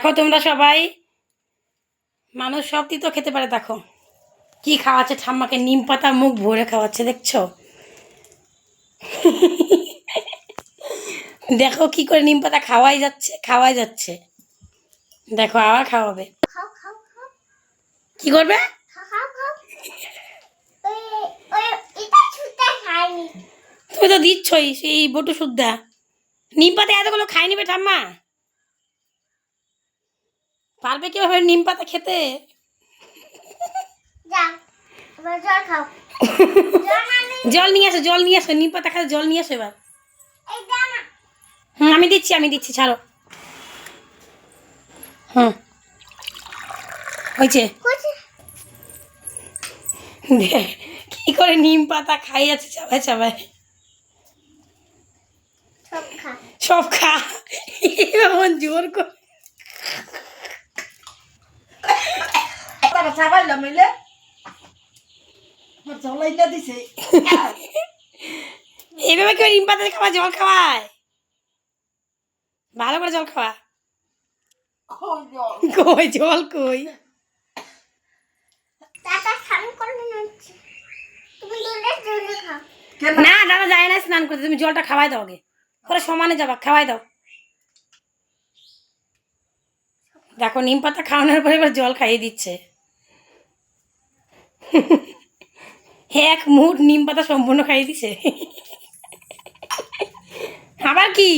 দেখো তোমরা সবাই। মানুষ সব তো খেতে পারে দেখো। কি খাওয়াচ্ছে ঠাম্মাকে নিম পাতা মুখ ভরে খাওয়াচ্ছে দেখছ? দেখো কি করে নিম পাতা খাওয়াই যাচ্ছে খাওয়াই যাচ্ছে। দেখো আবার খাওয়াবে। খাও খাও খাও। কি করবে? তুমি তো দিচ্ছই সেই বটু শুদ্ধা নিম পাতা এতগুলো খাই নিবে ঠাম্মা। পারবে কীভাবে নিম পাতা খেতে? জল মানে? জল নিয়ে আসো জল নিয়ে আসো নিম পাতা খাতে জল নিয়ে আসো এবার। হুম আমি দিচ্ছি আমি দিচ্ছি ছাড়ো। হুম। হয়েছে? কি করে নিম পাতা খাই আছে চাবাই চাবাই। সব খা। সব খা। এমন জোর করে। তারা চাবাইলাম মিলে। জলাইলা দিছে। এইভাবে কেউ নিম পাতা খাওয়া জল খাওয়ায়। ভালো করে জল খাওয়া। কই জল? কই স্নান না দাদা যায় না স্নান করতে। তুমি জলটা খাওয়াই দাও আগে। করে সমানে যাবা খাওয়াই দাও। দেখো নিম পাতা খাওয়ানোর পরে এবার জল খাইয়ে দিচ্ছে। এক মুহূর্ত নিম পাতা সম্পূর্ণ খাইয়ে দিছে। আবার কি?